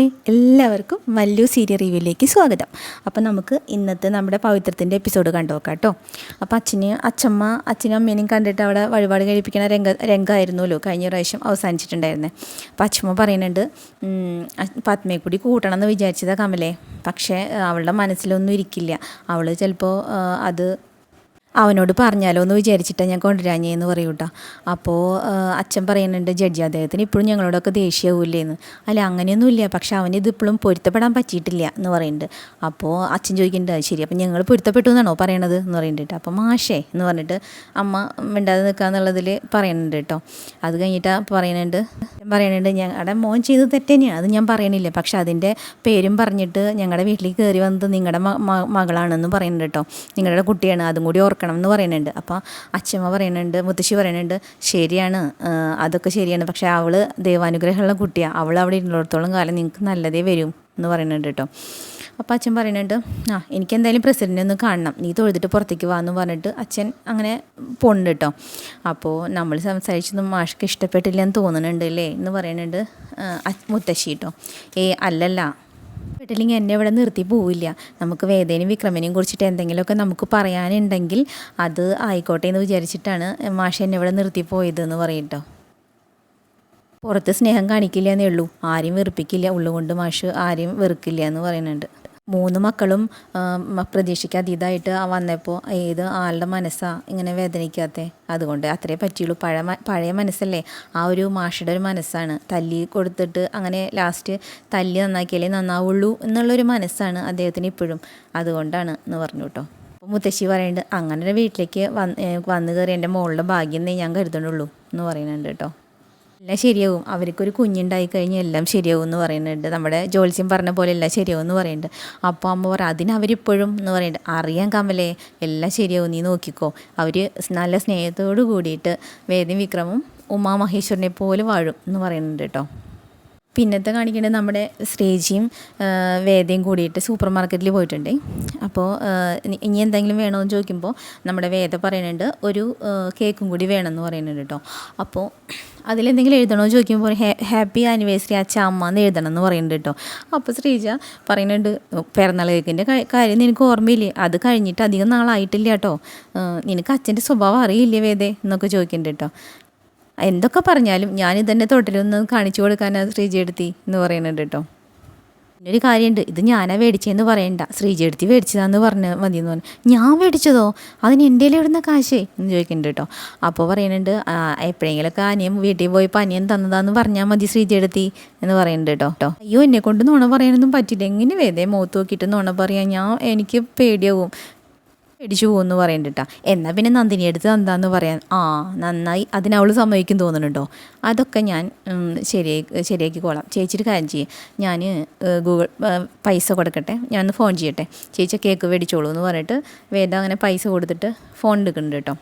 Hi. എല്ലാവർക്കും വല്യു serial റിവ്യൂയിലേക്ക് സ്വാഗതം. അപ്പോൾ നമുക്ക് ഇന്നത്തെ നമ്മുടെ പവിത്രത്തിന്റെ എപ്പിസോഡ് കണ്ടു നോക്കാം കേട്ടോ. അപ്പോൾ അച്ഛന് അച്ഛമ്മ അച്ഛനും അമ്മേനെയും കണ്ടിട്ട് അവിടെ വഴിപാട് കഴിപ്പിക്കുന്ന രംഗ രംഗമായിരുന്നല്ലോ കഴിഞ്ഞ പ്രാവശ്യം അവസാനിച്ചിട്ടുണ്ടായിരുന്നത് അപ്പോൾ അച്ഛമ്മ പറയുന്നുണ്ട് പത്മയെ കൂടി കൂട്ടണം എന്ന് വിചാരിച്ചതാ കമലേ. പക്ഷേ അവളുടെ മനസ്സിലൊന്നും ഇരിക്കില്ല. അവൾ ചിലപ്പോൾ അത് അവനോട് പറഞ്ഞാലോ എന്ന് വിചാരിച്ചിട്ടാണ് ഞാൻ കൊണ്ടുവരാഞ്ഞേന്ന് കേട്ടോ. അപ്പോൾ അച്ഛൻ പറയുന്നുണ്ട് ജഡ്ജി അദ്ദേഹത്തിന് ഇപ്പോഴും ഞങ്ങളോടൊക്കെ ദേഷ്യമാവില്ലേന്ന് അല്ല അങ്ങനെയൊന്നുമില്ല പക്ഷെ അവന് ഇപ്പോഴും പൊരുത്തപ്പെടാൻ പറ്റിയിട്ടില്ല എന്ന് പറയുന്നുണ്ട്. അപ്പോൾ അച്ഛൻ ചോദിക്കുന്നുണ്ട് ശരി അപ്പം ഞങ്ങൾ പൊരുത്തപ്പെട്ടു എന്നാണോ പറയണത്? എന്ന് പറയുന്നുണ്ട് അപ്പോൾ മാഷേ എന്ന് പറഞ്ഞിട്ട് അമ്മ മിണ്ടാതെ നിൽക്കുക എന്നുള്ളതിൽ പറയുന്നുണ്ട് കേട്ടോ. അത് കഴിഞ്ഞിട്ട് പറയുന്നുണ്ട് പറയുന്നുണ്ട് ഞങ്ങളുടെ മോൻ ചെയ്ത് തെറ്റന്നെയാണ് അത് ഞാൻ പറയണില്ല. പക്ഷെ അതിന്റെ പേരും പറഞ്ഞിട്ട് ഞങ്ങളുടെ വീട്ടിലേക്ക് കയറി വന്നത് നിങ്ങളുടെ മകളാണെന്ന് പറയുന്നുണ്ട് കേട്ടോ. നിങ്ങളുടെ കുട്ടിയാണ് അതും കൂടി കൊടുക്കണം എന്ന് പറയുന്നുണ്ട്. അപ്പോൾ അച്ഛമ്മ പറയുന്നുണ്ട് മുത്തശ്ശി പറയുന്നുണ്ട് ശരിയാണ് അതൊക്കെ ശരിയാണ്. പക്ഷേ അവൾ ദൈവാനുഗ്രഹമുള്ള കുട്ടിയാണ് അവൾ അവിടെ ഇരുന്നിടത്തോളം കാലം നിങ്ങൾക്ക് നല്ലതേ വരും എന്ന് പറയുന്നുണ്ട് കേട്ടോ. അപ്പോൾ അച്ഛൻ പറയുന്നുണ്ട് ആ എനിക്ക് എന്തായാലും പ്രസിഡന്റ് ഒന്ന് കാണണം. നീ തൊഴുതിട്ട് പുറത്തേക്ക് വാ എന്ന് പറഞ്ഞിട്ട് അച്ഛൻ അങ്ങനെ പോകുന്നുണ്ട് കേട്ടോ. അപ്പോൾ നമ്മൾ സംസാരിച്ചൊന്നും മാഷ്ക്ക് ഇഷ്ടപ്പെട്ടില്ല എന്ന് തോന്നുന്നുണ്ട് അല്ലേ എന്ന് പറയുന്നുണ്ട് മുത്തശ്ശി കേട്ടോ. ഏ അല്ലല്ല. പെട്ടില്ലെങ്കിൽ എന്നെ ഇവിടെ നിർത്തി പോവില്ല. നമുക്ക് വേദനയും വിക്രമനെയും കുറിച്ചിട്ട് എന്തെങ്കിലുമൊക്കെ നമുക്ക് പറയാനുണ്ടെങ്കിൽ അത് ആയിക്കോട്ടെ എന്ന് വിചാരിച്ചിട്ടാണ് മാഷ എന്നെ ഇവിടെ നിർത്തി പോയതെന്ന് പറയട്ടോ. പുറത്ത് സ്നേഹം കാണിക്കില്ല എന്നേ ഉള്ളൂ. ആരെയും വെറുപ്പിക്കില്ല. ഉള്ളുകൊണ്ട് മാഷ് ആരെയും വെറുക്കില്ല എന്ന് പറയുന്നുണ്ട്. മൂന്ന് മക്കളും പ്രതീക്ഷിക്കാതീതായിട്ട് വന്നപ്പോൾ ഏത് ആളുടെ മനസ്സാ ഇങ്ങനെ വേദനിക്കാത്തേ? അതുകൊണ്ട് അത്രേ പറ്റിയുള്ളൂ. പഴയ പഴയ മനസ്സല്ലേ? ആ ഒരു മാഷയുടെ ഒരു മനസ്സാണ്. തല്ലി കൊടുത്തിട്ട് അങ്ങനെ ലാസ്റ്റ് തല്ലി നന്നാക്കിയാലേ നന്നാവുള്ളൂ എന്നുള്ളൊരു മനസ്സാണ് അദ്ദേഹത്തിന് ഇപ്പോഴും. അതുകൊണ്ടാണ് എന്ന് പറഞ്ഞു കേട്ടോ. മുത്തശ്ശി പറയുന്നുണ്ട് അങ്ങനെ വീട്ടിലേക്ക് വന്ന് വന്നു കയറി എന്റെ മോളുടെ ഭാഗ്യം എന്നേ ഞാൻ കരുതണുള്ളൂ എന്ന് പറയുന്നുണ്ട് കേട്ടോ. എല്ലാം ശരിയാവും. അവർക്കൊരു കുഞ്ഞുണ്ടായി കഴിഞ്ഞാൽ എല്ലാം ശരിയാവും എന്ന് പറയുന്നുണ്ട്. നമ്മുടെ ജോത്സ്യം പറഞ്ഞ പോലെ എല്ലാം ശരിയാവും എന്ന് പറയുന്നുണ്ട്. അപ്പോൾ അമ്മ പറ അതിന് അവരിപ്പോഴും എന്ന് പറയുന്നുണ്ട്. അറിയാൻ കമലേ എല്ലാം ശരിയാവും. നീ നോക്കിക്കോ. അവർ നല്ല സ്നേഹത്തോടു കൂടിയിട്ട് വേദം വിക്രമും ഉമാ മഹേശ്വരനെ പോലെ വാഴും എന്ന് പറയുന്നുണ്ട് കേട്ടോ. പിന്നത്തെ കാണിക്കേണ്ടത് നമ്മുടെ ശ്രീജിയും വേദയും കൂടിയിട്ട് സൂപ്പർ മാർക്കറ്റിൽ പോയിട്ടുണ്ട് അപ്പോൾ ഇനി എന്തെങ്കിലും വേണമെന്ന് ചോദിക്കുമ്പോൾ നമ്മുടെ വേദ പറയുന്നുണ്ട് ഒരു കേക്കും കൂടി വേണമെന്ന് പറയുന്നുണ്ട് കേട്ടോ അപ്പോൾ അതിലെന്തെങ്കിലും എഴുതണോ ചോദിക്കുമ്പോൾ ഹാപ്പി ആനിവേഴ്സറി അച്ഛ അമ്മ എന്ന് എഴുതണം എന്ന് പറയുന്നുണ്ട് കേട്ടോ അപ്പോൾ ശ്രീജ പറയുന്നുണ്ട് പിറന്നാൾ കേക്കിന്റെ കാര്യം നിനക്ക് ഓർമ്മയില്ലേ? അത് കഴിഞ്ഞിട്ട് അധികം നാളായിട്ടില്ല കേട്ടോ നിനക്ക് അച്ഛന്റെ സ്വഭാവം അറിയില്ലേ വേദേ? എന്നൊക്കെ ചോദിക്കുന്നുണ്ട് കേട്ടോ എന്തൊക്കെ പറഞ്ഞാലും ഞാൻ ഇതന്നെ തൊട്ടിലൊന്ന് കാണിച്ചു കൊടുക്കാനാണ് ശ്രീജയെടുത്തി എന്ന് പറയുന്നുണ്ട് കേട്ടോ. ഒരു കാര്യമുണ്ട് ഇത് ഞാനാ മേടിച്ചതെന്ന് പറയണ്ട. ശ്രീജി എടുത്തി മേടിച്ചതാന്ന് പറഞ്ഞ് മതി എന്ന് പറഞ്ഞു. ഞാൻ മേടിച്ചതോ? അതിന് എന്റെ എവിടുന്ന കാശേ? എന്ന് ചോദിക്കുന്നുണ്ട് കേട്ടോ. അപ്പോൾ പറയുന്നുണ്ട് എപ്പോഴെങ്കിലൊക്കെ അനിയം വീട്ടിൽ പോയി അനിയൻ തന്നതാന്ന് പറഞ്ഞാൽ മതി ശ്രീജി എടുത്തി എന്ന് പറയുന്നുണ്ട് കേട്ടോ. കേട്ടോ അയ്യോ എന്നെ കൊണ്ട് നുണ പറയാനൊന്നും പറ്റില്ല. എങ്ങനെ വേദേ മുഖത്ത് നോക്കിയിട്ട് നുണ പറയാൻ ഞാൻ എനിക്ക് പേടിയാവും. പേടിച്ചു പോകുമെന്ന് പറയണ്ടട്ടാ. എന്നാൽ പിന്നെ നന്ദിനി എടുത്ത് എന്താന്ന് പറയാൻ. ആ നന്നായി. അതിനവൾ സമ്മതിക്കും തോന്നുന്നുണ്ടോ? അതൊക്കെ ഞാൻ ശരിയായി ശരിയാക്കിക്കോളാം ചേച്ചിയുടെ കാര്യം ചെയ്യും. ഞാൻ ഗൂഗിൾ പൈസ കൊടുക്കട്ടെ. ഞാൻ ഒന്ന് ഫോൺ ചെയ്യട്ടെ. ചേച്ചി കേക്ക് മേടിച്ചോളൂ എന്ന് പറഞ്ഞിട്ട് വേദ അങ്ങനെ പൈസ കൊടുത്തിട്ട് ഫോൺ എടുക്കുന്നുണ്ട് കേട്ടോ.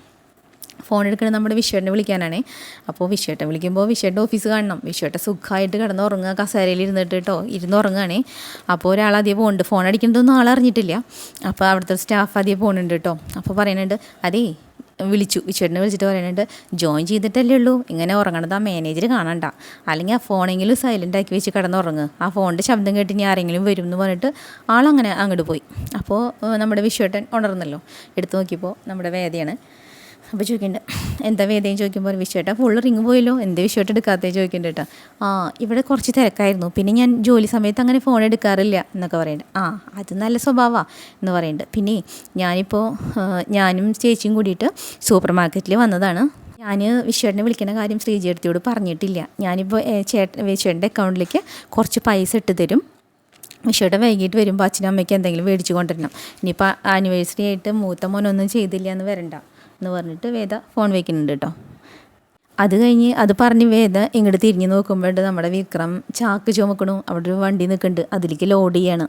ഫോൺ എടുക്കുന്നത് നമ്മുടെ വിശ്വേട്ടനെ വിളിക്കാനാണേ. അപ്പോൾ വിശ്വേട്ടൻ വിളിക്കുമ്പോൾ വിഷുവേട്ട ഓഫീസ് കാണണം. വിശ്വേട്ടൻ സുഖമായിട്ട് കിടന്ന് ഉറങ്ങുക കസേരയിൽ ഇരുന്നിട്ട് കേട്ടോ ഇരുന്ന് ഉറങ്ങുകയാണേ. അപ്പോൾ ഒരാൾ അധികം പോകുന്നുണ്ട് ഫോൺ അടിക്കുന്നതൊന്നും ആളറിഞ്ഞിട്ടില്ല അപ്പോൾ അവിടുത്തെ സ്റ്റാഫ് അധികം പോകുന്നുണ്ട് കേട്ടോ അപ്പോൾ പറയുന്നുണ്ട് അതേ വിളിച്ചു. വിശ്വേട്ടനെ വിളിച്ചിട്ട് പറയുന്നുണ്ട് ജോയിൻ ചെയ്തിട്ടല്ലേ ഉള്ളൂ. ഇങ്ങനെ ഉറങ്ങണത് ആ മാനേജർ കാണണ്ട. അല്ലെങ്കിൽ ആ ഫോണെങ്കിലും സൈലന്റ് ആക്കി വെച്ച് കിടന്നുറങ്ങ് ആ ഫോണിന്റെ ശബ്ദം കേട്ട് ഇനി ആരെങ്കിലും വരും എന്ന് പറഞ്ഞിട്ട് ആളങ്ങനെ അങ്ങോട്ട് പോയി. അപ്പോൾ നമ്മുടെ വിശ്വേട്ടൻ ഉണർന്നല്ലോ. എടുത്തു നോക്കിയപ്പോൾ നമ്മുടെ വേദയാണ്. അപ്പോൾ ചോദിക്കുന്നുണ്ട് എന്താ വേദയും ചോദിക്കുമ്പോൾ ഒരു വിഷയം ഫുൾ റിങ് പോയല്ലോ. എന്താ വിഷയമായിട്ട് എടുക്കാത്തേ? ചോദിക്കുന്നുണ്ട് കേട്ടോ. ആ ഇവിടെ കുറച്ച് തിരക്കായിരുന്നു. പിന്നെ ഞാൻ ജോലി സമയത്ത് അങ്ങനെ ഫോൺ എടുക്കാറില്ല എന്നൊക്കെ പറയുന്നുണ്ട് ആ അത് നല്ല സ്വഭാവമാണ് എന്ന് പറയുന്നുണ്ട് പിന്നെ ഞാനിപ്പോൾ ഞാനും ചേച്ചിയും കൂടിയിട്ട് സൂപ്പർ മാർക്കറ്റിൽ വന്നതാണ്. ഞാൻ വിശ്വേട്ടനെ വിളിക്കുന്ന കാര്യം ശ്രീജിയെടുത്തിയോട് പറഞ്ഞിട്ടില്ല. ഞാനിപ്പോൾ ചേട്ടൻ വിശ്വേട്ടന്റെ അക്കൗണ്ടിലേക്ക് കുറച്ച് പൈസ ഇട്ട് തരും. വിഷയുടെ വൈകിട്ട് വരുമ്പോൾ അച്ഛനും അമ്മയ്ക്ക് എന്തെങ്കിലും മേടിച്ചു കൊണ്ടുവരണം. ഇനിയിപ്പോൾ ആനിവേഴ്സറി ആയിട്ട് മൂത്ത മോനൊന്നും ചെയ്തില്ല എന്ന് വരണ്ട. എന്ന് പറഞ്ഞിട്ട് വേദ ഫോൺ വയ്ക്കുന്നുണ്ട് കേട്ടോ. അത് കഴിഞ്ഞ് അത് പറഞ്ഞ് വേദ ഇങ്ങോട്ട് തിരിഞ്ഞ് നോക്കുമ്പോൾ നമ്മുടെ വിക്രം ചാക്ക് ചുമക്കണു. അവിടെ ഒരു വണ്ടി നിൽക്കുന്നുണ്ട് അതിലേക്ക് ലോഡ് ചെയ്യാണ്.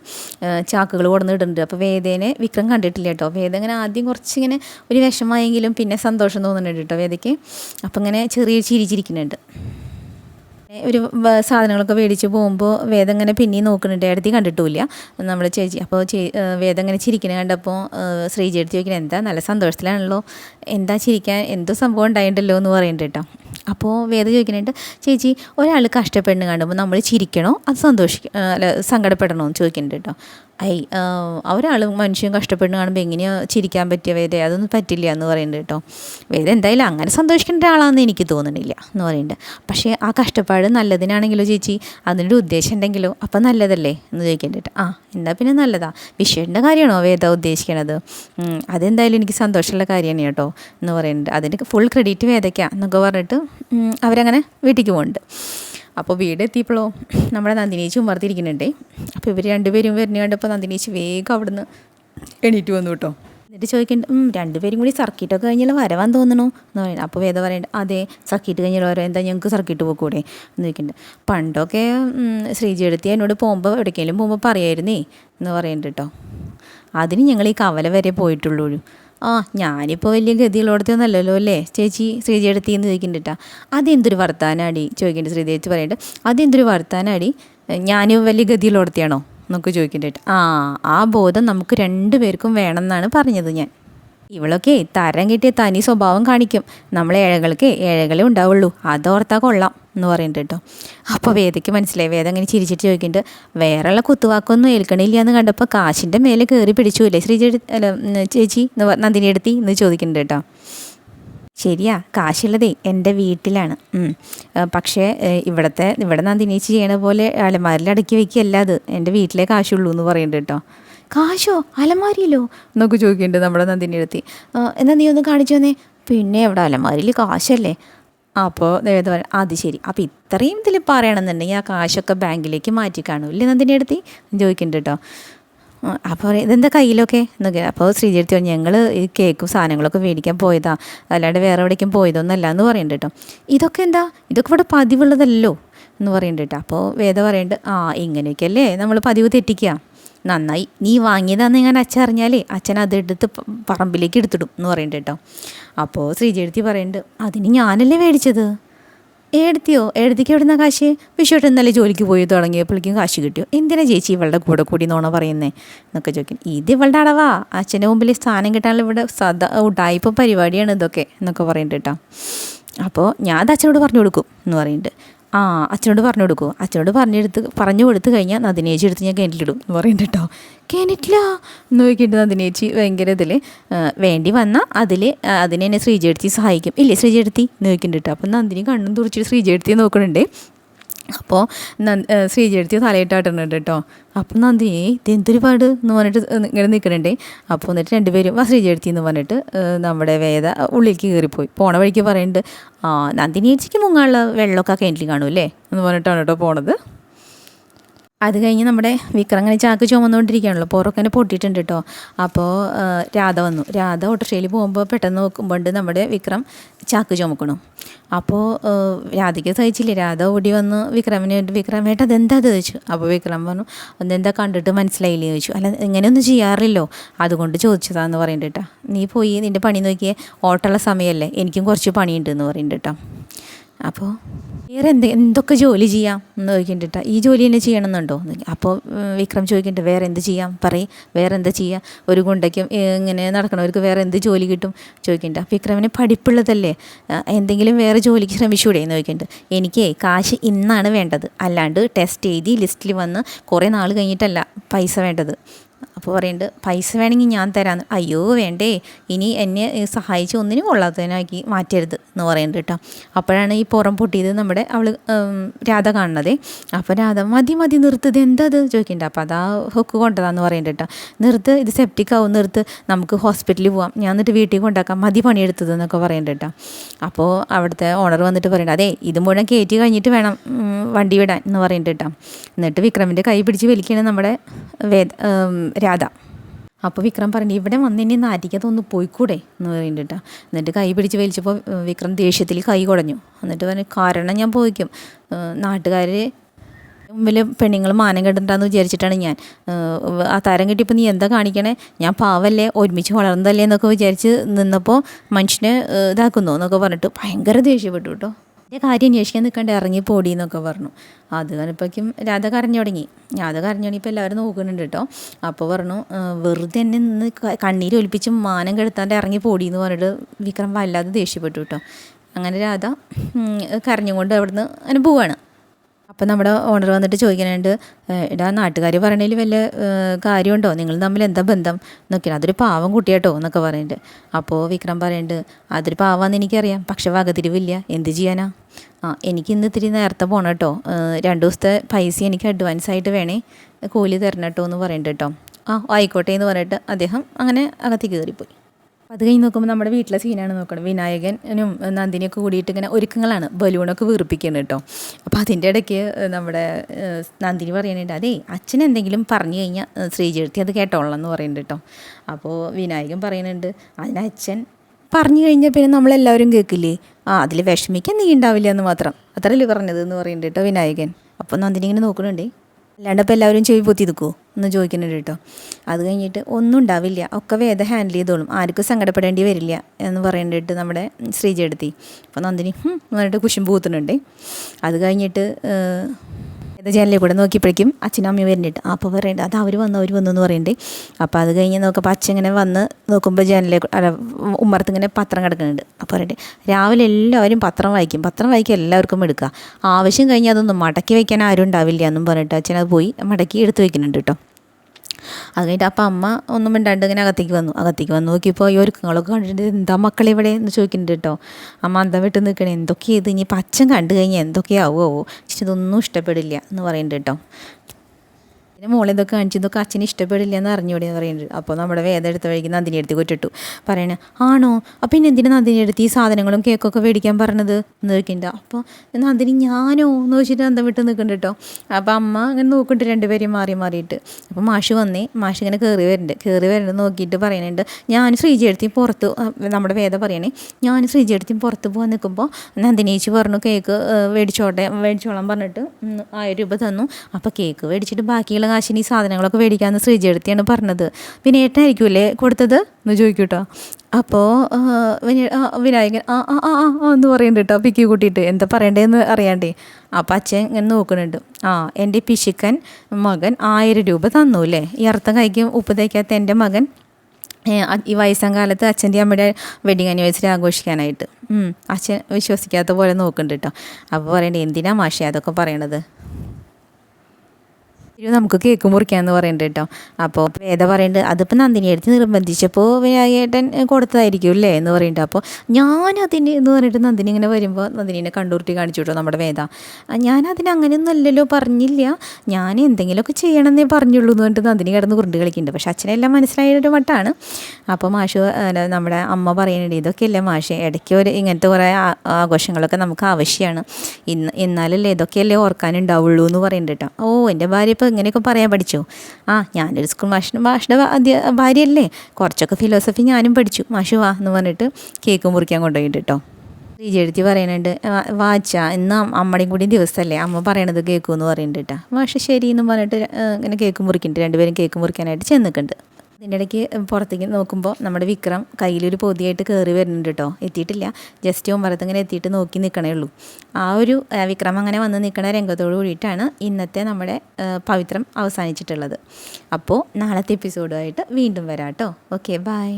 ചാക്കുകൾ കൊടുന്നിട്ടുണ്ട് അപ്പോൾ വേദേനെ വിക്രം കണ്ടിട്ടില്ല കേട്ടോ. വേദ ഇങ്ങനെ ആദ്യം കുറച്ചിങ്ങനെ ഒരു വിഷമമായെങ്കിലും പിന്നെ സന്തോഷം തോന്നുന്നുണ്ട് കേട്ടോ വേദയ്ക്ക്. അപ്പോൾ ഇങ്ങനെ ചെറിയ ചിരിച്ചിരിക്കുന്നുണ്ട് ഒരു സാധനങ്ങളൊക്കെ മേടിച്ച് പോകുമ്പോൾ വേദം ഇങ്ങനെ പിന്നെയും നോക്കുന്നുണ്ട്. ഏടത്തി കണ്ടിട്ടില്ല. നമ്മൾ ചേച്ചി അപ്പോൾ ചേ വേദം ഇങ്ങനെ ചിരിക്കണ കണ്ടപ്പോൾ ശ്രീജി എടുത്ത് ചോദിക്കുന്നത് എന്താ നല്ല സന്തോഷത്തിലാണല്ലോ? എന്താ ചിരിക്കാൻ? എന്തോ സംഭവം ഉണ്ടായിട്ടുണ്ടല്ലോ എന്ന് പറയുന്നുണ്ട് കേട്ടോ. അപ്പോൾ വേദ ചോദിക്കുന്നുണ്ട് ചേച്ചി ഒരാൾ കഷ്ടപ്പെടുന്ന കാണുമ്പോൾ നമ്മൾ ചിരിക്കണോ? അത് സന്തോഷിക്ക ഏഹ് അല്ല സങ്കടപ്പെടണോ? എന്ന് ചോദിക്കുന്നുണ്ട് കേട്ടോ. ഐ ഒരാൾ മനുഷ്യൻ കഷ്ടപ്പെടുന്ന കാണുമ്പോൾ എങ്ങനെയാണ് ചിരിക്കാൻ പറ്റിയ വേദ? അതൊന്നും പറ്റില്ല എന്ന് പറയുന്നുണ്ട് കേട്ടോ. വേദ എന്തായാലും അങ്ങനെ സന്തോഷിക്കേണ്ട ആളാണെന്ന് എനിക്ക് തോന്നുന്നില്ല എന്ന് പറയുന്നുണ്ട്. പക്ഷേ ആ കഷ്ടപ്പാട് നല്ലതിനാണെങ്കിലോ ചേച്ചി? അതിനൊരു ഉദ്ദേശം ഉണ്ടെങ്കിലോ? അപ്പം നല്ലതല്ലേ എന്ന് ചോദിക്കേണ്ടിട്ട് ആ എന്താ പിന്നെ നല്ലതാ. വിഷയന്റെ കാര്യമാണോ വേദ ഉദ്ദേശിക്കണത്? അതെന്തായാലും എനിക്ക് സന്തോഷമുള്ള കാര്യമാണ് കേട്ടോ എന്ന് പറയുന്നുണ്ട്. അതിന്റെ ഫുൾ ക്രെഡിറ്റ് വേദയ്ക്കാണ് എന്നൊക്കെ പറഞ്ഞിട്ട് അവരങ്ങനെ വീട്ടിലേക്ക് പോകുന്നുണ്ട് അപ്പോൾ വീട് എത്തിയപ്പോഴോ നമ്മുടെ നന്ദിനീച്ചും വർത്തിരിക്കുന്നുണ്ട് അപ്പോൾ ഇവർ രണ്ടുപേരും വരുന്ന കണ്ടപ്പോൾ നന്ദിനീച്ച് വേഗം അവിടുന്ന് എണീറ്റ് വന്നു കേട്ടോ. എന്നിട്ട് ചോദിക്കുന്നുണ്ട് "ഉം, രണ്ടുപേരും കൂടി സർക്കിട്ടൊക്കെ കഴിഞ്ഞാൽ വരവാൻ തോന്നണു എന്ന് പറയുന്നത് അപ്പോൾ വേദ പറയുന്നുണ്ട് അതെ സർക്കിട്ട് കഴിഞ്ഞാൽ വരാം. എന്താ ഞങ്ങൾക്ക് സർക്കിട്ട് പോക്കൂടെ? എന്ന് ചോദിക്കുന്നുണ്ട് പണ്ടൊക്കെ ശ്രീജി എടുത്തി എന്നോട് പോകുമ്പോൾ എവിടേക്കെങ്കിലും പോകുമ്പോൾ പറയായിരുന്നേ? എന്ന് പറയുന്നുണ്ട് കേട്ടോ. അതിന് ഞങ്ങൾ ഈ കവല വരെ പോയിട്ടുള്ളൂ. ആ ഞാനിപ്പോൾ വലിയ ഗതികളോടത്തൊന്നല്ലല്ലോ അല്ലേ? ചേച്ചി ശ്രീജി എടുത്തി എന്ന് ചോദിക്കുന്നുണ്ട് അതെന്തൊരു വർത്താനാടി? ചോദിക്കുന്നുണ്ട് ശ്രീജി ചേച്ചി പറയുന്നുണ്ട് അതെന്തൊരു വർത്താനാടി? ഞാൻ വലിയ ഗതിയിലോടത്തെയാണോ എന്നൊക്കെ ചോദിക്കുന്നുണ്ട് ആ ആ ബോധം നമുക്ക് രണ്ടുപേർക്കും വേണമെന്നാണ് പറഞ്ഞത് ഞാൻ. ഇവളൊക്കെ തരം കിട്ടിയ തനി സ്വഭാവം കാണിക്കും. നമ്മളെ ഏഴകൾക്ക് ഏഴകളെ ഉണ്ടാവുള്ളൂ. അതോർത്താ കൊള്ളാം എന്ന് പറയുന്നുണ്ട് കേട്ടോ. അപ്പോൾ വേദയ്ക്ക് മനസ്സിലായി. വേദം അങ്ങനെ ചിരിച്ചിട്ട് ചോദിക്കുന്നുണ്ട് വേറെയുള്ള കുത്തുവാക്കൊന്നും ഏൽക്കണില്ല എന്ന് കണ്ടപ്പോൾ കാശിന്റെ മേലെ കയറി പിടിച്ചുല്ലേ ശ്രീ അല്ല ചേച്ചി എന്ന് നന്ദിനി എടുത്തി എന്ന് ചോദിക്കുന്നുണ്ട് കേട്ടോ. ശരിയാ കാശുള്ളതേ എന്റെ വീട്ടിലാണ്. പക്ഷേ ഇവിടുത്തെ ഇവിടെ നന്ദിനേച്ചി ചെയ്യണ പോലെ അലമാരിൽ അടക്കി വയ്ക്കുകയല്ല അത്. എന്റെ വീട്ടിലെ കാശുള്ളൂ എന്ന് പറയുന്നുണ്ട് കേട്ടോ. കാശോ അലമാരിയിലോ? എന്നൊക്കെ ചോദിക്കുന്നുണ്ട് നമ്മുടെ നന്ദിനി എടുത്തി എന്നാൽ നീ ഒന്ന് കാണിച്ചു തന്നേ. പിന്നെ എവിടെ? അലമാരിയിൽ കാശല്ലേ? അപ്പോൾ ദേവത പറയാം അത് ശരി. അപ്പോൾ ഇത്രയും ഇതിൽ പറയണമെന്നുണ്ടെങ്കിൽ ആ കാശൊക്കെ ബാങ്കിലേക്ക് മാറ്റി കാണും ഇല്ലേ നന്ദിനി എടുത്തി ചോദിക്കുന്നുണ്ട് കേട്ടോ. അപ്പോൾ ഇതെന്താ കയ്യിലൊക്കെ? എന്നൊക്കെ. അപ്പോൾ ശ്രീജടുത്തി പറഞ്ഞു ഞങ്ങൾ ഈ കേക്കും സാധനങ്ങളൊക്കെ മേടിക്കാൻ പോയതാ. അല്ലാണ്ട് വേറെ എവിടേക്കും പോയതൊന്നല്ല എന്ന് പറയുന്നുണ്ട് കേട്ടോ. ഇതൊക്കെ എന്താ? ഇതൊക്കെ ഇവിടെ പതിവുള്ളതല്ലോ എന്ന് പറയുന്നുണ്ട് കേട്ടോ. അപ്പോൾ വേദ പറയുന്നുണ്ട് ആ ഇങ്ങനെയൊക്കെ അല്ലേ നമ്മൾ പതിവ് തെറ്റിക്കുക നന്നായി. നീ വാങ്ങിയതാന്ന് ഞാൻ അച്ഛൻ അറിഞ്ഞാലേ അച്ഛൻ അത് എടുത്ത് പറമ്പിലേക്ക് എടുത്തിടും എന്ന് പറയുന്നുണ്ട് കേട്ടോ. അപ്പോൾ ശ്രീജെഴുത്തി പറയുന്നുണ്ട് അതിന് ഞാനല്ലേ മേടിച്ചത്? എടുത്തിയോ എടുത്തിക്ക് എവിടുന്ന കാശ്? വിഷുട്ട് ഇന്നലെ ജോലിക്ക് പോയി തുടങ്ങിയപ്പോഴേക്കും കാശ് കിട്ടിയോ. എന്തിനാ ചേച്ചി ഇവളുടെ കൂടെ കൂടി നോണ പറയുന്നേ? എന്നൊക്കെ ചോദിക്കും. ഇത് ഇവളുടെ അടവാ. അച്ഛന്റെ മുമ്പിൽ സ്ഥാനം കിട്ടാനുള്ള ഇവിടെ സദാ ഉടായ്പ പരിപാടിയാണ് ഇതൊക്കെ എന്നൊക്കെ പറയുന്നുണ്ട് കേട്ടോ. അപ്പോൾ ഞാൻ അത് അച്ഛനോട് പറഞ്ഞു കൊടുക്കും എന്ന് പറയുന്നുണ്ട് ആ അച്ഛനോട് പറഞ്ഞു കൊടുക്കൂ. അച്ഛനോട് പറഞ്ഞെടുത്ത് പറഞ്ഞു കൊടുത്തു കഴിഞ്ഞാൽ നദിനേച്ചി എടുത്ത് ഞാൻ കിണറ്റിലിടും എന്ന് പറയുന്നുണ്ട് കേട്ടോ. കിണറ്റില്ല എന്ന് നോക്കിയിട്ട് നദിനേച്ചി ഭയങ്കര ഇതിൽ വേണ്ടി വന്നാൽ അതിൽ അതിനെ എന്നെ ശ്രീജേടുത്തി സഹായിക്കും. ഇല്ലേ ശ്രീജേടുത്തി എന്ന് ചോദിക്കുന്നുണ്ട് കേട്ടോ. അപ്പം നന്ദിനി കണ്ണും തുറച്ചിട്ട് ശ്രീജയെടുത്തി നോക്കണുണ്ട് അപ്പോൾ ശ്രീജടുത്തി തലയിട്ടാട്ടുണ്ട് കേട്ടോ. അപ്പം നന്ദി ഇതെന്തൊരുപാട് എന്ന് പറഞ്ഞിട്ട് ഇങ്ങനെ നിൽക്കണുണ്ടേ. അപ്പോൾ എന്നിട്ട് രണ്ടുപേരും ആ ശ്രീജടുത്തി എന്ന് പറഞ്ഞിട്ട് നമ്മുടെ വേദ ഉള്ളിലേക്ക് കയറിപ്പോയി. പോണ വഴിക്ക് പറയുന്നുണ്ട് ആ നന്ദിനി ചേച്ചിക്ക് മുങ്ങാനുള്ള വെള്ളമൊക്കെ കിണറ്റിൽ കാണും അല്ലേ? എന്ന് പറഞ്ഞിട്ടാണ് കേട്ടോ പോണത്. അത് കഴിഞ്ഞ് നമ്മുടെ വിക്രം അങ്ങനെ ചാക്ക് ചുമന്നുകൊണ്ടിരിക്കുകയാണല്ലോ. പോറൊക്കെ പൊട്ടിയിട്ടുണ്ട് കേട്ടോ അപ്പോൾ രാധ വന്നു. രാധ ഓട്ടോറിക്ഷയിൽ പോകുമ്പോൾ പെട്ടെന്ന് നോക്കുമ്പോൾ നമ്മുടെ വിക്രം ചാക്ക് ചുമക്കണം. അപ്പോൾ രാധയ്ക്ക് സഹിച്ചില്ലേ. രാധ ഓടി വന്ന് വിക്രമിനെ കണ്ട് വിക്രം ഏട്ടാ അതെന്താ അത് ചോദിച്ചു. അപ്പോൾ വിക്രം പറഞ്ഞു അതെന്താ കണ്ടിട്ട് മനസ്സിലായില്ലേ? ചോദിച്ചു. അല്ല ഇങ്ങനെയൊന്നും ചെയ്യാറില്ലോ അതുകൊണ്ട് ചോദിച്ചതാന്ന് പറയുന്നുണ്ട് കേട്ടോ നീ പോയി നിന്റെ പണി നോക്കിയേ. ഓട്ടുള്ള സമയമല്ലേ എനിക്കും കുറച്ച് പണിയുണ്ട് എന്ന് പറയുന്നുണ്ട് കേട്ടോ അപ്പോൾ വേറെ എന്ത് എന്തൊക്കെ ജോലി ചെയ്യാം എന്ന് ചോദിക്കുന്നുണ്ട് ഈ ജോലി തന്നെ ചെയ്യണമെന്നുണ്ടോ? അപ്പോൾ വിക്രം ചോദിക്കുന്നുണ്ട് വേറെ എന്ത് ചെയ്യാം? പറയും. വേറെ എന്താ ചെയ്യാം? ഒരു ഗുണ്ടയ്ക്കും ഇങ്ങനെ നടക്കണവർക്ക് വേറെ എന്ത് ജോലി കിട്ടും? ചോദിക്കേണ്ട. അപ്പോൾ വിക്രമിന് പഠിപ്പുള്ളതല്ലേ? എന്തെങ്കിലും വേറെ ജോലിക്ക് ശ്രമിച്ചൂടെ എന്ന് ചോദിക്കുന്നുണ്ട് എനിക്ക് കാശ് ഇന്നാണ് വേണ്ടത്. അല്ലാണ്ട് ടെസ്റ്റ് എഴുതി ലിസ്റ്റിൽ വന്ന് കുറേ നാൾ കഴിഞ്ഞിട്ടല്ല പൈസ വേണ്ടത്. അപ്പോൾ പറയുന്നുണ്ട് പൈസ വേണമെങ്കിൽ ഞാൻ തരാമെന്ന് അയ്യോ വേണ്ടേ. ഇനി എന്നെ സഹായിച്ച ഒന്നിനും കൊള്ളാത്തതിനാക്കി മാറ്റരുത് എന്ന് പറയുന്നുണ്ട് കേട്ടോ. അപ്പോഴാണ് ഈ പുറം പൊട്ടിയത് നമ്മുടെ അവൾ രാധ കാണുന്നതേ. അപ്പോൾ രാധ മതി മതി നിർത്തത് എന്താ അത് ചോദിക്കുന്നുണ്ട് അപ്പോൾ അതാ ഹൊക്ക് കൊണ്ടതാന്ന് പറയുന്നുണ്ട് കേട്ടോ. നിർത്ത് ഇത് സെപ്റ്റിക് ആവും നിർത്ത്. നമുക്ക് ഹോസ്പിറ്റലിൽ പോവാം. ഞാൻ എന്നിട്ട് വീട്ടിൽ കൊണ്ടാക്കാം മതി പണിയെടുത്തത് എന്നൊക്കെ പറയുന്നുണ്ട് കേട്ടോ. അപ്പോൾ അവിടുത്തെ ഓണർ വന്നിട്ട് പറയുന്നുണ്ട് അതെ ഇത് മുഴുവൻ കയറ്റി കഴിഞ്ഞിട്ട് വേണം വണ്ടി വിടാൻ എന്ന് പറയുന്നുണ്ട് കേട്ടോ. എന്നിട്ട് വിക്രമിന്റെ കൈ പിടിച്ച് വലിക്കുകയാണ് നമ്മുടെ വേദ രാധ. അപ്പോൾ വിക്രം പറഞ്ഞു ഇവിടെ വന്ന് ഇനി ഒന്ന് പോയിക്കൂടെ? എന്ന് പറയുന്നുണ്ട് എന്നിട്ട് കൈ പിടിച്ച് വലിച്ചപ്പോൾ വിക്രം ദേഷ്യത്തിൽ കൈ കുടഞ്ഞു. എന്നിട്ട് പറഞ്ഞു കാരണം ഞാൻ പോയിക്കും. നാട്ടുകാർ മുമ്പിൽ പെണ്ണുങ്ങൾ മാനം കെട്ടിട്ടാന്ന് വിചാരിച്ചിട്ടാണ് ഞാൻ. ആ തരം കിട്ടിയപ്പോൾ നീ എന്താ കാണിക്കണേ? ഞാൻ പാവല്ലേ ഒരുമിച്ച് വളർന്നതല്ലേ എന്നൊക്കെ വിചാരിച്ച് നിന്നപ്പോൾ മനുഷ്യനെ ഇതാക്കുന്നു എന്നൊക്കെ പറഞ്ഞിട്ട് ഭയങ്കര ദേഷ്യപ്പെട്ടു കേട്ടോ എന്റെ കാര്യം അന്വേഷിക്കാൻ നിൽക്കണ്ട ഇറങ്ങി പോടി എന്നൊക്കെ പറഞ്ഞു. അത് കഴിഞ്ഞപ്പോഴേക്കും രാധ കരഞ്ഞു തുടങ്ങി. രാധ കരഞ്ഞു തുടങ്ങിയപ്പോൾ എല്ലാവരും നോക്കുന്നുണ്ട് കേട്ടോ. അപ്പോൾ പറഞ്ഞു "ആ, വെറുതെ എന്നെ നിന്ന് കണ്ണീര് ഒലിപ്പിച്ച് മാനം കെടുത്താണ്ട് ഇറങ്ങി പോടി എന്ന് പറഞ്ഞിട്ട് വിക്രം വല്ലാതെ ദേഷ്യപ്പെട്ടു കേട്ടോ. അങ്ങനെ രാധ കരഞ്ഞുകൊണ്ട് അവിടുന്ന് അങ്ങനെ പോവാണ്. അപ്പം നമ്മുടെ ഓണർ വന്നിട്ട് ചോദിക്കാനുണ്ട് എടാ നാട്ടുകാർ പറയണതിൽ വല്ല കാര്യമുണ്ടോ? നിങ്ങൾ തമ്മിൽ എന്താ ബന്ധം? എന്നൊക്കെ അതൊരു പാവം കുട്ടിയാട്ടോ എന്നൊക്കെ പറയുന്നുണ്ട് അപ്പോൾ വിക്രം പറയുന്നുണ്ട് അതൊരു പാവാന്ന് എനിക്കറിയാം പക്ഷെ വകതിരിവില്ല. എന്ത് ചെയ്യാനാ? ആ എനിക്ക് ഇന്ന് ഇത്തിരി നേരത്തെ പോകണം കേട്ടോ രണ്ട് ദിവസത്തെ പൈസ എനിക്ക് അഡ്വാൻസ് ആയിട്ട് വേണേ കൂലി തരണം കേട്ടോ എന്ന് പറയുന്നുണ്ട് കേട്ടോ ആ ആയിക്കോട്ടെ എന്ന് പറഞ്ഞിട്ട് അദ്ദേഹം അങ്ങനെ അകത്തേക്ക് കയറിപ്പോയി. അത് കഴിഞ്ഞ് നോക്കുമ്പോൾ നമ്മുടെ വീട്ടിലെ സീനാണ് നോക്കണം. വിനായകനും നന്ദിനിയൊക്കെ കൂടിയിട്ട് ഇങ്ങനെ ഒരുക്കങ്ങളാണ്. ബലൂണൊക്കെ വീർപ്പിക്കുന്നത് കേട്ടോ. അപ്പോൾ അതിന്റെ ഇടയ്ക്ക് നമ്മുടെ നന്ദിനി പറയുന്നുണ്ട് അതേ അച്ഛൻ എന്തെങ്കിലും പറഞ്ഞു കഴിഞ്ഞാൽ ഏഹ്, ശ്രീജെഴുത്തി അത് കേട്ടോളാം എന്ന് പറയുന്നുണ്ട് കേട്ടോ. അപ്പോൾ വിനായകൻ പറയുന്നുണ്ട് അതിന് അച്ഛൻ പറഞ്ഞു കഴിഞ്ഞാൽ പിന്നെ നമ്മളെല്ലാവരും കേൾക്കില്ലേ? ആ അതിൽ വിഷമിക്കാൻ നീ ഉണ്ടാവില്ല എന്ന് മാത്രം. അത്രയല്ലേ പറഞ്ഞത് എന്ന് പറയുന്നുണ്ട് കേട്ടോ വിനായകൻ. അപ്പോൾ നന്ദിനി ഇങ്ങനെ നോക്കുന്നുണ്ടേ അല്ലാണ്ട് ഇപ്പോൾ എല്ലാവരും ചെവി പൊത്തി നിൽക്കുമോ എന്ന് ചോദിക്കുന്നുണ്ട് കേട്ടോ. അത് കഴിഞ്ഞിട്ട് ഒന്നും ഉണ്ടാവില്ല. ഒക്കെ വേദ ഹാൻഡിൽ ചെയ്തോളും. ആർക്കും സങ്കടപ്പെടേണ്ടി വരില്ല എന്ന് പറയേണ്ടിട്ട് നമ്മുടെ ശ്രീജയെടുത്തി അപ്പോൾ നന്ദിനി എന്ന് പറഞ്ഞിട്ട് കുശുമ്പ് പൂത്തുന്നുണ്ട് അത് കഴിഞ്ഞിട്ട് ഏത് ജനലിൽ കൂടെ നോക്കിയപ്പോഴേക്കും അച്ഛനും അമ്മയും വരുന്നുണ്ട്. അപ്പോൾ പറയുന്നുണ്ട് അത് അവർ വന്നു അവർ വന്നു എന്ന് പറയുന്നുണ്ട് അപ്പോൾ അത് കഴിഞ്ഞ് നോക്കുമ്പോൾ അച്ഛൻ ഇങ്ങനെ വന്ന് നോക്കുമ്പോൾ ജനലിൽ അല്ല ഉമ്മറത്ത് ഇങ്ങനെ പത്രം കിടക്കുന്നുണ്ട്. അപ്പോൾ പറയുന്നുണ്ട് രാവിലെ എല്ലാവരും പത്രം വായിക്കും. പത്രം വായിക്കുക എല്ലാവർക്കും എടുക്കുക. ആവശ്യം കഴിഞ്ഞാൽ അതൊന്നും മടക്കി വയ്ക്കാൻ ആരും ഉണ്ടാവില്ല എന്നും പറഞ്ഞിട്ട് അച്ഛൻ അത് പോയി മടക്കി എടുത്ത് വയ്ക്കുന്നുണ്ട് കേട്ടോ അത് കഴിഞ്ഞിട്ട് അപ്പം അമ്മ ഒന്നും മിണ്ടാണ്ട് ഇങ്ങനെ അകത്തേക്ക് വന്നു. അകത്തേക്ക് വന്ന് നോക്കിയപ്പോൾ ഈ ഒരുക്കങ്ങളൊക്കെ കണ്ടിട്ട് എന്താ മക്കൾ ഇവിടെ എന്ന് ചോദിക്കുന്നുണ്ട് കേട്ടോ. അമ്മ എന്താ വിട്ട് നിൽക്കണേ? എന്തൊക്കെയാണ് ഇത്? ഇനി അച്ഛൻ കണ്ടു കഴിഞ്ഞാൽ എന്തൊക്കെയാവോ? പക്ഷെ ഇതൊന്നും ഇഷ്ടപ്പെടില്ല എന്ന് പറയുന്നുണ്ട് കേട്ടോ. പിന്നെ മോളെ ഇതൊക്കെ കാണിച്ചു ഇതൊക്കെ അച്ഛന് ഇഷ്ടപ്പെടില്ല എന്ന് അറിഞ്ഞൂടെ എന്ന് പറയുന്നുണ്ട്. അപ്പോൾ നമ്മുടെ വേദം എടുത്ത വഴിക്ക് നന്ദിനി എടുത്ത് കൊറ്റിട്ടു. പറയണ ആണോ? അപ്പം പിന്നെ എന്തിനാ നന്ദിനി എടുത്ത് ഈ സാധനങ്ങളും കേക്കൊക്കെ മേടിക്കാൻ പറഞ്ഞത്? എന്ന് ചോദിക്കണ്ട അപ്പോൾ നന്ദിനി ഞാനോ? എന്ന് വെച്ചിട്ട് അന്തം വിട്ട് നിൽക്കുന്നുണ്ട് കേട്ടോ. അപ്പോൾ അമ്മ അങ്ങനെ നോക്കുന്നുണ്ട് രണ്ടുപേരും മാറി മാറിയിട്ട്. അപ്പോൾ മാഷ് വന്നേ. മാഷ് ഇങ്ങനെ കയറി വരുന്നുണ്ട് കയറി വരുന്നത് നോക്കിയിട്ട് പറയുന്നുണ്ട് ഞാൻ ശ്രീജി എടുത്തി പുറത്ത് നമ്മുടെ വേദ പറയണേ ഞാൻ ശ്രീജി എടുത്തി പുറത്ത് പോകാൻ നിൽക്കുമ്പോൾ നന്ദിനി ചേച്ചി പറഞ്ഞു കേക്ക് മേടിച്ചോട്ടെ മേടിച്ചോളാം പറഞ്ഞിട്ട് ആയിരം രൂപ തന്നു. അപ്പോൾ കേക്ക് മേടിച്ചിട്ട് ബാക്കിയുള്ള കാശിന് ഈ സാധനങ്ങളൊക്കെ മേടിക്കാമെന്ന് ശ്രീജയെടുത്തിയാണ് പറഞ്ഞത്. പിന്നെ ഏട്ടനായിരിക്കുമല്ലേ കൊടുത്തത്? എന്ന് ചോദിക്കൂട്ടോ. അപ്പോൾ വിനായകൻ ആ ആ ആ എന്ന് പറയുന്നുണ്ട് കേട്ടോ പിക്കി കൂട്ടിയിട്ട്. എന്താ പറയണ്ടേന്ന് അറിയാണ്ടേ. അപ്പം അച്ഛൻ ഇങ്ങനെ നോക്കുന്നുണ്ട് ആ എന്റെ പിശുക്കൻ മകൻ ആയിരം രൂപ തന്നു അല്ലേ ഈ അർത്ഥം കഴിക്കും ഉപ്പ് തേക്കാത്ത എന്റെ മകൻ ഈ വയസ്സാം കാലത്ത് അച്ഛന്റെ അമ്മയുടെ വെഡിങ് ആനിവേഴ്സറി ആഘോഷിക്കാനായിട്ട്. അച്ഛൻ വിശ്വസിക്കാത്ത പോലെ നോക്കുന്നുണ്ട് കേട്ടോ അപ്പോൾ പറയണ്ടേ എന്തിനാ മാഷേ അതൊക്കെ പറയണത്? ഇത് നമുക്ക് കേക്ക് മുറിക്കാമെന്ന് പറയണ്ട കേട്ടോ. അപ്പോൾ വേദ പറയേണ്ടത് അതിപ്പോൾ നന്ദിനി എടുത്ത് നിർബന്ധിച്ചപ്പോൾ വിനായേട്ടൻ കൊടുത്തതായിരിക്കും അല്ലേ? എന്ന് പറയുന്നുണ്ട് അപ്പോൾ ഞാനതിന് എന്ന് പറഞ്ഞിട്ട് നന്ദിനി ഇങ്ങനെ വരുമ്പോൾ നന്ദിനിനെ കണ്ടുരുട്ടി കാണിച്ചു കേട്ടോ നമ്മുടെ വേദ. "ആ, ഞാനതിന് അങ്ങനെയൊന്നും അല്ലല്ലോ പറഞ്ഞില്ല. ഞാൻ എന്തെങ്കിലുമൊക്കെ ചെയ്യണമെന്നേ പറഞ്ഞുള്ളൂ എന്ന് പറഞ്ഞിട്ട് നന്ദിനി കിടന്ന് ഉരുണ്ട് കളിക്കുന്നുണ്ട്. പക്ഷെ അച്ഛനെല്ലാം മനസ്സിലായൊരു മട്ടാണ്. അപ്പോൾ മാഷ് നമ്മുടെ അമ്മ പറയുന്നുണ്ട് ഇതൊക്കെയല്ലേ മാഷെ ഇടയ്ക്ക് ഒരു ഇങ്ങനത്തെ കുറേ ആഘോഷങ്ങളൊക്കെ നമുക്ക് ആവശ്യമാണ് ഇന്ന് എന്നാലല്ലേ ഇതൊക്കെയല്ലേ ഓർക്കാനുണ്ടാവുള്ളൂ എന്ന് പറയുന്നുണ്ട് കേട്ടോ. ഓ എന്റെ ഭാര്യ ഇപ്പോൾ ഇങ്ങനെയൊക്കെ പറയാൻ പഠിച്ചു. ആ ഞാനൊരു സ്കൂൾ മാഷിന് മാഷിന്റെ ഭാര്യയല്ലേ? കുറച്ചൊക്കെ ഫിലോസഫി ഞാനും പഠിച്ചു. മാഷു വാ എന്ന് പറഞ്ഞിട്ട് കേക്ക് മുറിക്കാൻ കൊണ്ടുപോയിട്ട് കേട്ടോ ശ്രീജെഴുത്തി പറയുന്നുണ്ട് "വാ- വാച്ച ഇന്ന് അമ്മയുടെയും കൂടി ദിവസമല്ലേ? അമ്മ പറയണത് കേൾക്കുമെന്ന് പറയുന്നുണ്ട് കേട്ടോ മാഷ് ശരി എന്ന് പറഞ്ഞിട്ട് ഇങ്ങനെ കേക്ക് മുറിക്കുന്നുണ്ട്. രണ്ടുപേരും കേക്ക് മുറിക്കാനായിട്ട് ചെന്നിട്ടുണ്ട്. ഇതിന്റെ ഇടയ്ക്ക് പുറത്തേക്ക് നോക്കുമ്പോൾ നമ്മുടെ വിക്രം കയ്യിലൊരു പൊതിയായിട്ട് കയറി വരുന്നുണ്ട് കേട്ടോ എത്തിയിട്ടില്ല. ജസ്റ്റ് ഒമ്പറത്ത് ഇങ്ങനെ എത്തിയിട്ട് നോക്കി നിൽക്കണേ ഉള്ളൂ. ആ ഒരു വിക്രം അങ്ങനെ വന്ന് നിൽക്കണ രംഗത്തോട് കൂടിയിട്ടാണ് ഇന്നത്തെ നമ്മുടെ പവിത്രം അവസാനിച്ചിട്ടുള്ളത്. അപ്പോൾ നാളത്തെ എപ്പിസോഡുമായിട്ട് വീണ്ടും വരാം കേട്ടോ ഓക്കെ ബായ്